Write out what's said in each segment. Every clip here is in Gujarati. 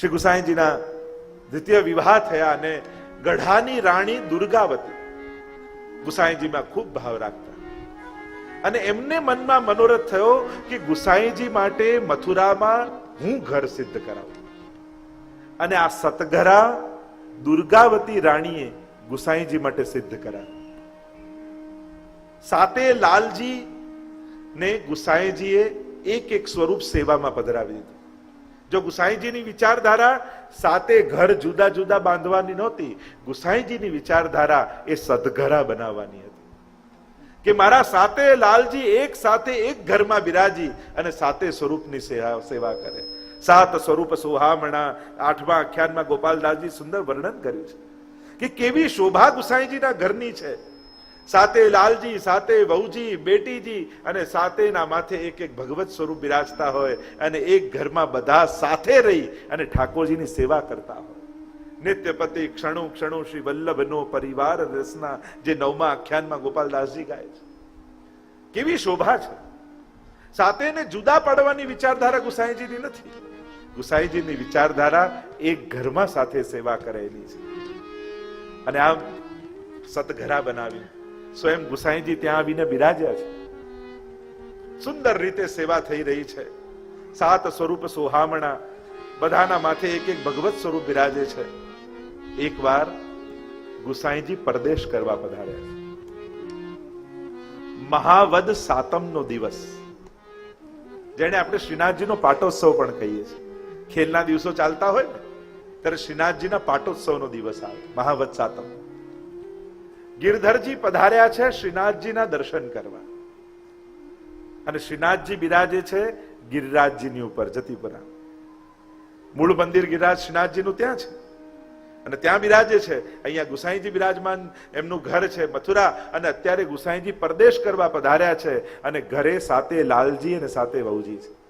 શ્રી ગુસાઈજીના દ્વિતીય વિવાહ થયા અને ગઢાની રાણી દુર્ગાવતી ગુસાઈજીમાં ખૂબ ભાવ રાખતા. અને એમને મનમાં મનોરથ થયો કે ગુસાઈજી માટે મથુરામાં હું ઘર સિદ્ધ કરાવું. અને આ સતઘરા દુર્ગાવતી રાણીએ ગુસાઈજી માટે સિદ્ધ કરાવ્યું સાતે લાલજી ને ગુસાઈજીએ એક એક સ્વરૂપ સેવામાં પધરાવી દીધું. જો ગુસાઈજીની વિચારધારા સાતે ઘર જુદા જુદા બાંધવાની નહોતી, ગુસાઈજીની વિચારધારા એ સદઘરા બનાવવાની હતી. કે મારા સાતે લાલજી એક સાથે એક ઘરમાં બિરાજી અને સાતે સ્વરૂપની સેવા કરે. સાત સ્વરૂપ સુહામણા, આઠમા આખ્યાનમાં ગોપાલદાસજી સુંદર વર્ણન કર્યું છે. કે કેવી શોભા ગુસાઈજીના ઘરની છે. સાતે લાલજી સાતે વહુજી, બેટીજી અને સાતેના માથે એક એક ભગવત સ્વરૂપ બિરાજતા હોય અને એક ઘરમાં બધા સાથે રહી અને ઠાકોરજીની સેવા કરતા હોય. નિત્યપતિ ક્ષણુ ક્ષણુ શ્રી વલ્લભનો પરિવાર રસના જે નવમા આખ્યાનમાં ગોપાલદાસજી ગાય છે. કેવી શોભા છે. સાતેને જુદા પાડવાની વિચારધારા ગુસાઈજીની નથી. ગુસાઈજીની વિચારધારા એક ઘરમાં સાથે સેવા કરેલી છે. અને આમ સતઘરા બનાવી સ્વયં ગુસાઈજી ત્યાં આવીને બિરાજ્યા છે. સુંદર રીતે સેવા થઈ રહી છે. સાત સ્વરૂપ સોહામણા બધાના માથે એક એક ભગવત સ્વરૂપ બિરાજે છે. એકવાર ગુસાઈજી પરદેશ કરવા પધાર્યા મહાવદ સાતમનો દિવસ. જેને આપણે શ્રીનાથજીનો પાટોત્સવ પણ કહીએ છીએ. ખેલના દિવસો ચાલતા હોય ને, ત્યારે શ્રીનાથજીના પાટોત્સવનો દિવસ આવે. મહાવદ સાતમ. ગિરધરજી પધાર્યા છે શ્રીનાથજીના દર્શન કરવા. અને શ્રીનાથજી બિરાજે છે ગિરિરાજજીની ઉપર જતીપુરા મૂળ મંદિર ગિરિરાજ શ્રીનાથજીનું ત્યાં છે. અને ત્યાં બિરાજે છે. અહીંયા ગુસાઈજી બિરાજમાન એમનું ઘર છે, મથુરા, અને અત્યારે ગુસાઈજી પરદેશ કરવા પધાર્યા છે અને ઘરે સાતે લાલજી અને સાતે વહુજી છે.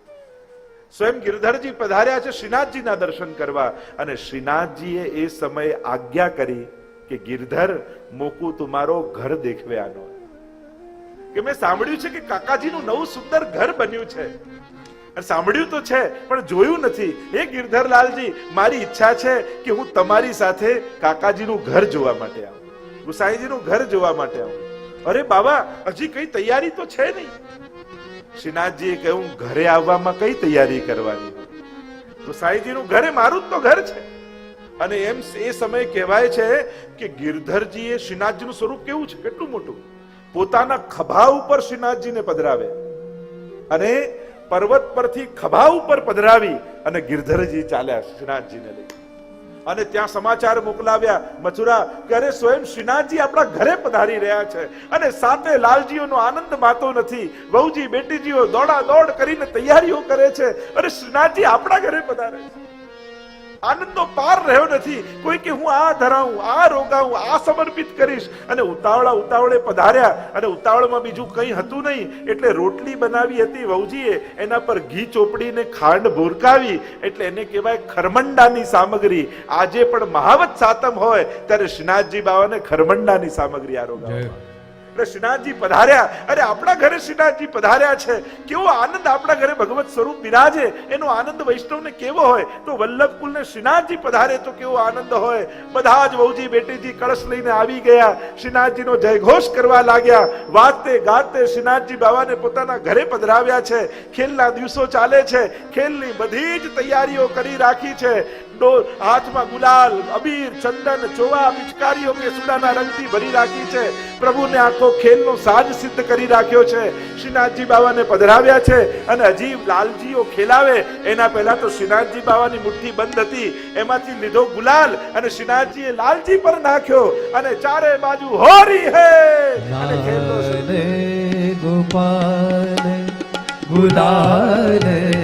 સ્વયં ગિરધરજી પધાર્યા છે શ્રીનાથજીના દર્શન કરવા અને શ્રીનાથજીએ એ સમયે આજ્ઞા કરી કે ગિરધર, મોકું તુમારો ઘર દેખવે આનો કે મેં સાંભળ્યું છે કે કાકાજીનું નવું સુંદર ઘર બન્યું છે. સાંભળ્યું તો છે, પણ જોયું નથી. હે ગિરધરલાલજી, મારી ઈચ્છા છે કે હું તમારી સાથે કાકાજીનું ઘર જોવા માટે આવું. ગુસાઈજીનું ઘર જોવા માટે આવું. અરે બાબા, હજી કઈ તૈયારી તો છે નહીં. શ્રીનાથજીએ કહ્યું, ઘરે આવવામાં કઈ તૈયારી કરવાની? ગુસાઈજીનું ઘરે મારું જ તો ઘર છે. અને એમ એ સમય કહેવાય છે કે ગિરધરજીએ શ્રીનાથજીનું સ્વરૂપ કેવું છે? કેટલું મોટું? પોતાના ખભા ઉપર શ્રીનાથજીને પધરાવે. અને પર્વત પરથી ખભા ઉપર પધરાવી અને ગિરધરજી ચાલ્યા શ્રીનાથજીને લઈ. અને ત્યાં સમાચાર મોકલાવ્યા, મથુરા, ક્યારે સ્વયં શ્રીનાથજી આપણા ઘરે પધારી રહ્યા છે? અને સાથે લાલજીઓનો આનંદ માતો નથી. વહુજી, બેટીજીઓ દોડા દોડ કરીને તૈયારીઓ કરે છે. અને શ્રીનાથજી આપણા ઘરે પધારે છે. આનંદનો પાર રહ્યો નથી. કોઈ કે હું આ ધરાવું આ રોગાવું આ સમર્પિત કરીશ. અને ઉતાવળા ઉતાવળે પધાર્યા. અને ઉતાવળમાં બીજું કંઈ હતું નહીં. એટલે રોટલી બનાવી હતી વહુજીએ. એના પર ઘી ચોપડીને ખાંડ ભોરકાવી. એટલે એને કહેવાય ખરમંડાની સામગ્રી. આજે પણ મહાવત સાતમ હોય ત્યારે શ્રીનાથજી બાવાને ખરમંડાની સામગ્રી આ રોગાવવામાં. એટલે શ્રીનાથજી પધાર્યા. અરે, આપણા ઘરે શ્રીનાથજી પધાર્યા છે. કેવો આનંદ આપણા ઘરે ભગવત સ્વરૂપ બિરાજે. એનો આનંદ વૈષ્ણવને કેવો હોય? તો વલ્લભ કુલને શ્રીનાથજી પધારે તો કેવો આનંદ હોય? બધા જ વહુજી, બેટીજી કળશ લઈને આવી ગયા. શ્રીનાથજીનો જયઘોષ કરવા લાગ્યા. વાતે ગાતે શ્રીનાથજી બાવાને પોતાના ઘરે પધરાવ્યા છે. ખેલના દિવસો ચાલે છે. ખેલની બધી જ તૈયારીઓ કરી રાખી છે. ડો- હાથમાં ગુલાલ અબીર ચંદન ચોવા પિચકારીઓ કે સુદાના રંગથી ભરી રાખી છે. પ્રભુને આખો ખેલનો સાજ સિદ્ધ કરી રાખ્યો છે. શ્રીનાથજી બાવાને પધરાવ્યા છે અને હજી લાલજીઓ ખેલાવે. એના પહેલા તો શ્રીનાથજી બાવાની મુઠ્ઠી બંધ હતી. એમાંથી લીધો ગુલાલ અને શ્રીનાથજીએ લાલજી પર નાખ્યો અને ચારે બાજુ હોરી હે! અને ખેલનો ગોપાલ लाल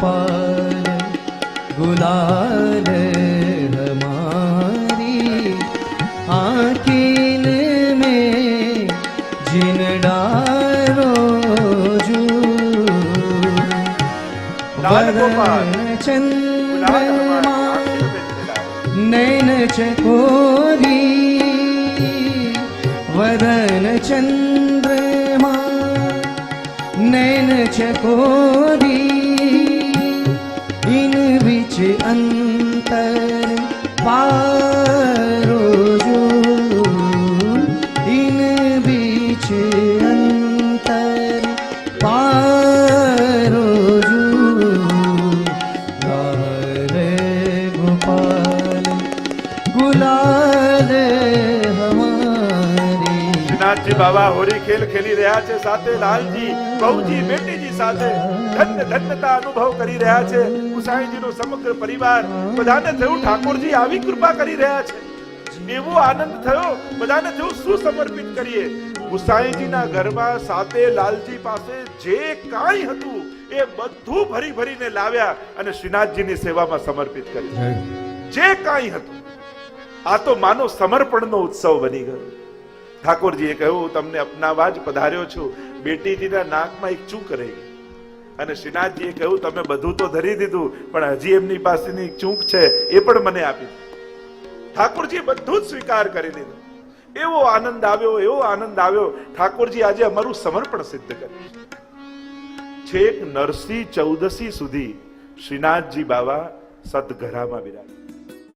गोपाल गुलाल हमारी आखिल में जिन डारो जू चंद्रमा नैन चकोरी वदन चंद्रमा नैन चकोरी વિચ અંતર પારો શ્રીનાથજી બાબા હોળી ખેલ ખેલી રહ્યા છે સાથે લાલજી બહુજી બેટીજી સાથે ધન્ય ધન્યતા અનુભવ કરી રહ્યા છે. ગુસાઈજીનો સમગ્ર પરિવાર બધાને થયું ઠાકોરજી આવી કૃપા કરી રહ્યા છે. એવો આનંદ થયો બધાને થયું શું સમર્પિત કરીએ. ગુસાઈજીના ઘરમાં સાથે લાલજી પાસે જે કાંઈ હતું એ બધું ભરી ભરીને લાવ્યા અને શ્રીનાથજીની સેવામાં સમર્પિત કર્યું. જે કાંઈ હતું. આ તો માનો સમર્પણનો ઉત્સવ બની ગયો. ઠાકોરજીએ કહ્યું, "હું તમને અપનાવા જ પધાર્યો છું. બેટીજીના નાકમાં એક ચૂક રહી અને શ્રીનાથજીએ કહ્યું, તમે બધું તો ધરી દીધું, પણ હજી એમની પાસેની ચૂક છે, એ પણ મને આપી ઠાકોરજીએ બધું જ સ્વીકાર કરી લીધું. એવો આનંદ આવ્યો, એવો આનંદ આવ્યો. ઠાકોરજી આજે અમારું સમર્પણ સિદ્ધ કર્યું છેક નરસિંહ ચૌદસી સુધી શ્રીનાથજી બાવા સદઘરામાં બિરાજ.